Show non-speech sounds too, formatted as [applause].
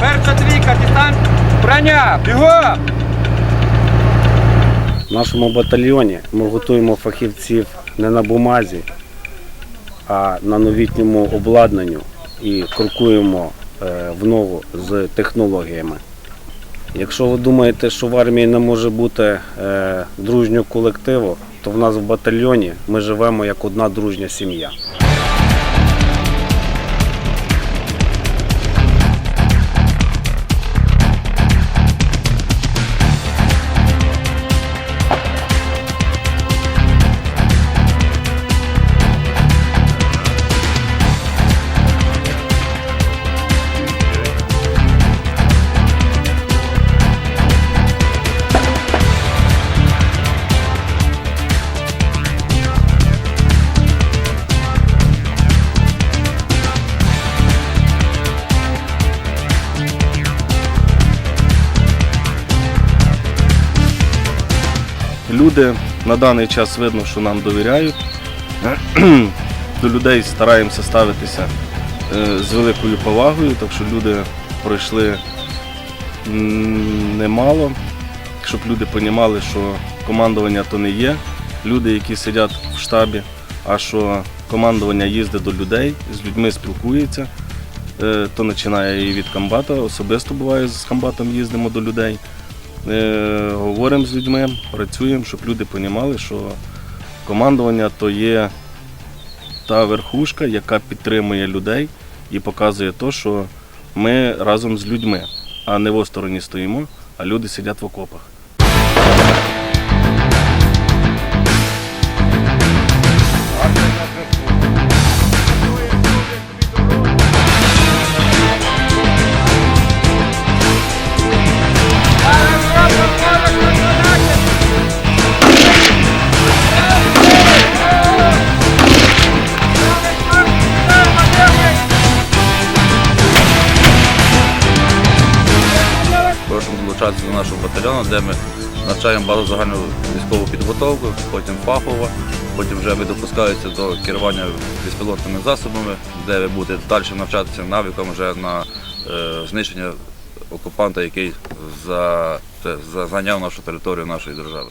Перша трійка, дістань броня, бігом! В нашому батальйоні ми готуємо фахівців не на бумазі, а на новітньому обладнанню і крокуємо в ногу з технологіями. Якщо ви думаєте, що в армії не може бути е, дружнього колективу, то в нас в батальйоні ми живемо як одна дружня сім'я. Люди на даний час видно, що нам довіряють. [clears throat] До людей стараємося ставитися е, з великою повагою, так що люди пройшли немало, щоб люди розуміли, що командування то не є. Люди, які сидять в штабі, а що командування їздить до людей, з людьми спілкується, Е, то починає і від комбата, особисто буває з комбатом їздимо до людей. Говоримо з людьми, працюємо, щоб люди розуміли, що командування то є та верхушка, яка підтримує людей і показує те, що ми разом з людьми, а не в остороні стоїмо, а люди сидять в окопах. Долучатися до нашого батальйону, де ми навчаємо базу загальну військову підготовку, потім фахово, потім вже ви допускаються до керування безпілотними засобами, де ви будете далі навчатися навикам вже на е, знищення окупанта, який за, це, за- зайняв нашу територію нашої держави.